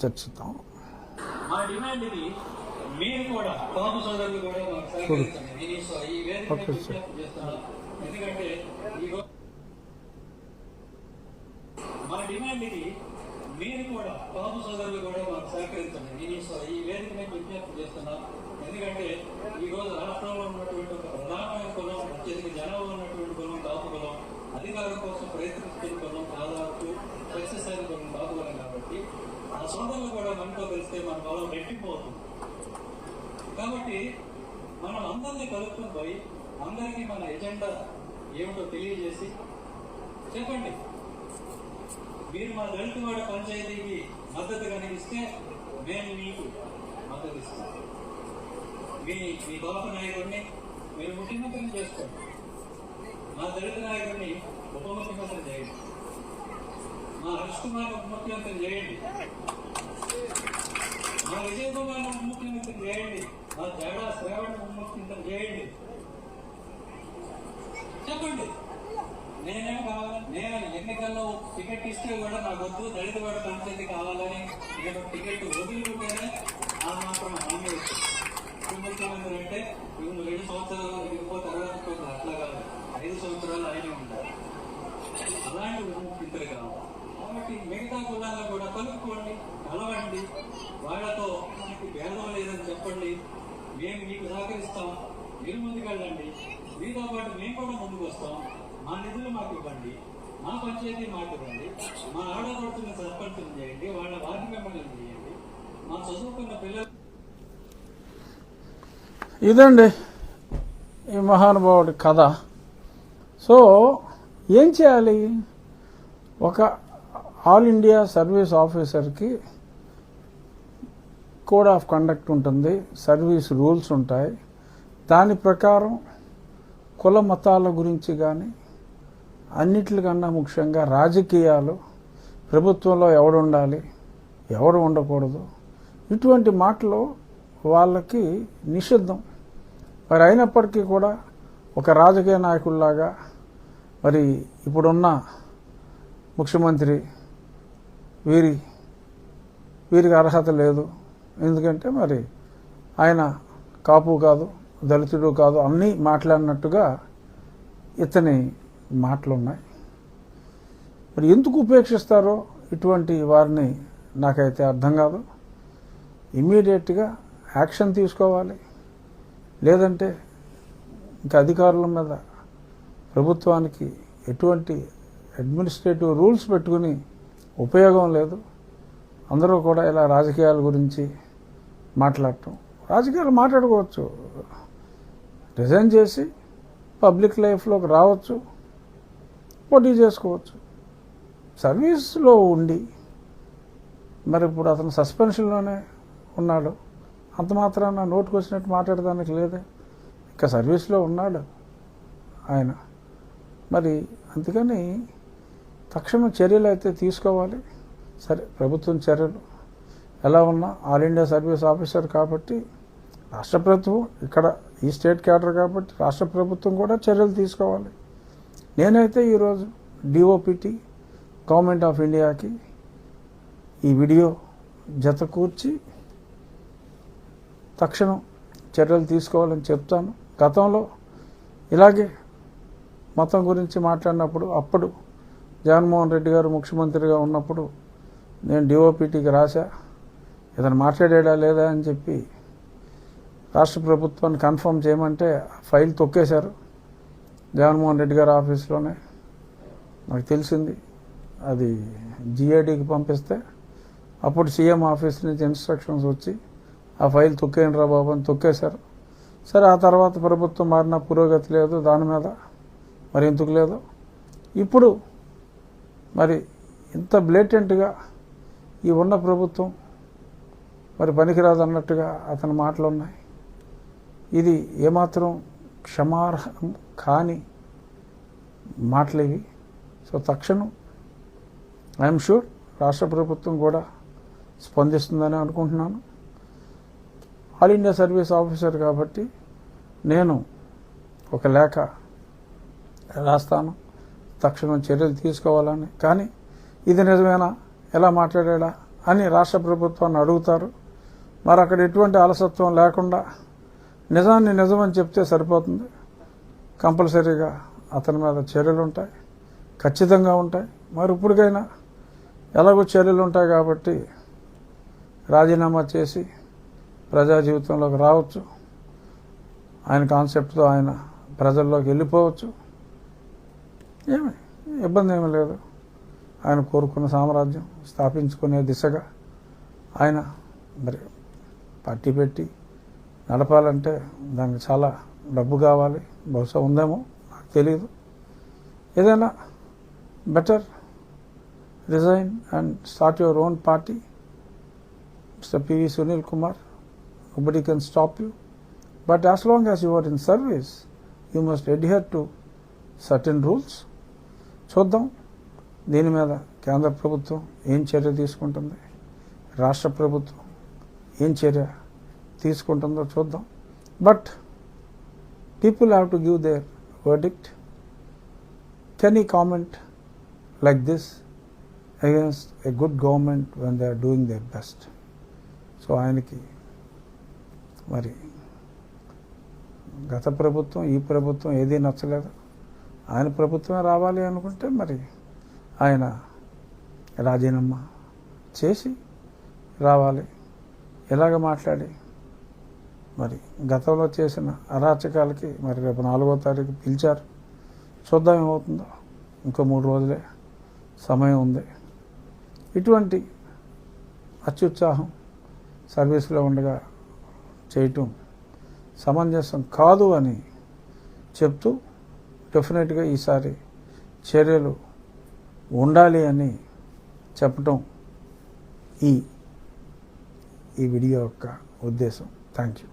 చర్చిద్దాం. మీరు కూడా బాబు సోదరులు కూడా మాకు సహకరించండి నేను ఈ వేదిక ఓకే సార్. విజ్ఞప్తి చేస్తున్నాను ఎందుకంటే ఈ రో- మా డిమాండ్ ఇది మీరు కూడా బాబు సోదరులు కూడా మాకు సహకరించండి. నేను ఈ సో- ఈ వేదిక మీద విజ్ఞప్తి చేస్తున్నాను ఎందుకంటే ఈ రోజు రాష్ట్రంలో ఉన్నటువంటి ఒక ప్రధానమైన కులం అత్యధిక జనాభా ఉన్నటువంటి కులం కాపు కులం. అధికారం కోసం ప్రయత్నిస్తున్న కులం దాదాపు సక్సెస్ అయిన కులం కాపు కులం కాబట్టి ఆ సోదరులు కూడా వస్తే మన బలం రెట్టిపోతుంది. కాబట్టి మనం అందరినీ కలుపుకొని పోయి అందరికీ మన ఎజెండా ఏమిటో తెలియజేసి చెప్పండి. మీరు మా దళిత వాడ పంచాయతీకి మద్దతు కనిపిస్తే మేము మీకు మద్దతు ఇస్తాం. మీ మీ బాబు నాయకుడిని మీరు ముఖ్యమంత్రిని చేసుకోండి మా దళిత నాయకుడిని ఉప ముఖ్యమంత్రి చేయండి. మా హర్ష్ కుమార్ ముఖ్యమంత్రి చేయండి. మా విజయ్ కుమార్ ముఖ్యమంత్రి చేయండి. మా జగడా శ్రావణ్ ముఖ్యమంత్రి చేయండి. చెప్పండి. నేనేం కావాలి? నేను ఎన్నికల్లో టికెట్ ఇస్తే కూడా నాకు వద్దు దళిత వాడ పంచాయతీ కావాలని నేను టికెట్ వదిలిపోతేనే ఆ మాత్రం హామీ వచ్చింది ముఖ్యమంత్రి అంటే రెండు సంవత్సరాలు దిగిపో తర్వాత అట్లా కాదు. ఐదు సంవత్సరాలు ఆయనే ఉంటారు అలాంటి ఉప ముఖ్యమంత్రి కావాలి. కాబట్టి మిగతా కులాలను కూడా కలుపుకోండి కలవండి. వాళ్ళతో మనకి భేదం లేదని చెప్పండి. మేము మీకు సహకరిస్తాం. మీరు ముందుకెళ్ళండి మీతో పాటు మేము కూడా ముందుకు వస్తాం. మా నిధులు మాకు ఇవ్వండి. మా పంచాయతీ మాకు ఇవ్వండి. మా ఆడపడుతున్న సర్పంచులు చేయండి. వాళ్ళ వార్డు మెంబర్లను చేయండి. మా చదువుకున్న పిల్లలు ఇదండి ఈ మహానుభావుడి కథ. సో ఏం చేయాలి? ఒక ఆల్ ఇండియా సర్వీస్ ఆఫీసర్కి కోడ్ ఆఫ్ కండక్ట్ ఉంటుంది సర్వీస్ రూల్స్ ఉంటాయి. దాని ప్రకారం కుల మతాల గురించి కానీ అన్నిటికన్నా ముఖ్యంగా రాజకీయాలు ప్రభుత్వంలో ఎవడు ఉండాలి ఎవడు ఉండకూడదు ఇటువంటి మాటలు వాళ్ళకి నిషిద్ధం. మరి అయినప్పటికీ కూడా ఒక రాజకీయ నాయకుల్లాగా మరి ఇప్పుడున్న ముఖ్యమంత్రి వీరి వీరికి అర్హత లేదు. ఎందుకంటే మరి ఆయన కాపు కాదు దళితుడు కాదు అన్నీ మాట్లాడినట్టుగా ఇతని మాటలు ఉన్నాయి మరి ఎందుకు ఉపేక్షిస్తారో ఇటువంటి వారిని నాకైతే అర్థం కాదు. ఇమ్మీడియట్గా యాక్షన్ తీసుకోవాలి. లేదంటే ఇంకా అధికారుల మీద ప్రభుత్వానికి ఎటువంటి అడ్మినిస్ట్రేటివ్ రూల్స్ పెట్టుకుని ఉపయోగం లేదు. అందరూ కూడా ఇలా రాజకీయాల గురించి మాట్లాడటం. రాజకీయాలు మాట్లాడుకోవచ్చు. రిజైన్ చేసి పబ్లిక్ లైఫ్లోకి రావచ్చు. పోటీ చేసుకోవచ్చు. సర్వీస్లో ఉండి మరి ఇప్పుడు అతను సస్పెన్షన్లోనే ఉన్నాడు. అంత మాత్రాన నోటుకు వచ్చినట్టు మాట్లాడడానికి లేదే. ఇంకా సర్వీస్లో ఉన్నాడు ఆయన. మరి అందుకని తక్షణం చర్యలు అయితే తీసుకోవాలి. సరే ప్రభుత్వం చర్యలు. ఎలా ఉన్నా ఆల్ ఇండియా సర్వీస్ ఆఫీసర్ కాబట్టి రాష్ట్ర ప్రభుత్వం ఇక్కడ ఈ స్టేట్ క్యాడర్ కాబట్టి రాష్ట్ర ప్రభుత్వం కూడా చర్యలు తీసుకోవాలి. నేనైతే ఈరోజు డిఓపిటి గవర్నమెంట్ ఆఫ్ ఇండియాకి ఈ వీడియో జత కూర్చి తక్షణం చర్యలు తీసుకోవాలని చెప్తాను. గతంలో ఇలాగే మతం గురించి మాట్లాడినప్పుడు అప్పుడు జగన్మోహన్ రెడ్డి గారు ముఖ్యమంత్రిగా ఉన్నప్పుడు నేను డిఓపిటీకి రాశా. ఇతను మాట్లాడేడా లేదా అని చెప్పి రాష్ట్ర ప్రభుత్వాన్ని కన్ఫర్మ్ చేయమంటే ఆ ఫైల్ తొక్కేశారు జగన్మోహన్ రెడ్డి గారి ఆఫీస్లోనే. నాకు తెలిసింది అది జిఐడికి పంపిస్తే అప్పుడు సీఎం ఆఫీస్ నుంచి ఇన్స్ట్రక్షన్స్ వచ్చి ఆ ఫైల్ తొక్కేయండి రా బాబు అని తొక్కేశారు. సరే ఆ తర్వాత ప్రభుత్వం మారిన పురోగతి లేదు దాని మీద మరి ఎందుకు లేదు? ఇప్పుడు మరి ఇంత బ్లేటెంట్గా ఈ ఉన్న ప్రభుత్వం మరి పనికిరాదన్నట్టుగా అతని మాటలు ఉన్నాయి. ఇది ఏమాత్రం క్షమార్హం కాని మాటలేవి సో తక్షణం ఐఎమ్ షూర్ రాష్ట్ర ప్రభుత్వం కూడా స్పందిస్తుందని అనుకుంటున్నాను. ఆల్ ఇండియా సర్వీస్ ఆఫీసర్ కాబట్టి నేను ఒక లేఖ రాస్తాను. తక్షణం చర్యలు తీసుకోవాలని. కానీ ఇది నిజమేనా? ఎలా మాట్లాడా అని రాష్ట్ర ప్రభుత్వాన్ని అడుగుతారు. మరి అక్కడ ఎటువంటి అలసత్వం లేకుండా నిజాన్ని నిజమని చెప్తే సరిపోతుంది. కంపల్సరీగా అతని మీద చర్యలు ఉంటాయి. ఖచ్చితంగా ఉంటాయి. మరి ఇప్పటికైనా ఎలాగో చర్యలు ఉంటాయి కాబట్టి రాజీనామా చేసి ప్రజా జీవితంలోకి రావచ్చు. ఆయన కాన్సెప్ట్తో ఆయన ప్రజల్లోకి వెళ్ళిపోవచ్చు. ఏమి? ఇబ్బంది ఏమీ లేదు. ఆయన కోరుకున్న సామ్రాజ్యం స్థాపించుకునే దిశగా ఆయన మరి పార్టీ పెట్టి నడపాలంటే దానికి చాలా డబ్బు కావాలి. బహుశా ఉందేమో? నాకు తెలియదు ఏదైనా better resign and start your own party mister P V Sunil Kumar nobody can stop you. But as long as you are in service you must adhere to certain rules. చూద్దాం. దీని మీద కేంద్ర ప్రభుత్వం ఏం చర్య తీసుకుంటుంది? రాష్ట్ర ప్రభుత్వం ఏం చర్య తీసుకుంటుందో చూద్దాం. But people have to give their verdict can ఈ comment like this against a good government when they are doing their best so ఆయనకి మరి గత ప్రభుత్వం ఈ ప్రభుత్వం ఏదీ నచ్చలేదు. ఆయన ప్రభుత్వమే రావాలి అనుకుంటే మరి ఆయన రాజీనామా చేసి రావాలి. ఇలాగ మాట్లాడి? మరి గతంలో చేసిన అరాచకాలకి మరి రేపు నాలుగో తారీఖు పిలిచారు. చూద్దాం ఏమవుతుందో. ఇంకో మూడు రోజులే. సమయం ఉంది. ఇటువంటి అత్యుత్సాహం సర్వీస్లో ఉండగా చేయటం సమంజసం కాదు అని చెప్తూ డెఫినెట్గా ఈసారి చర్యలు ఉండాలి అని చెప్పటం ఈ ఈ వీడియో యొక్క ఉద్దేశం. Thank you.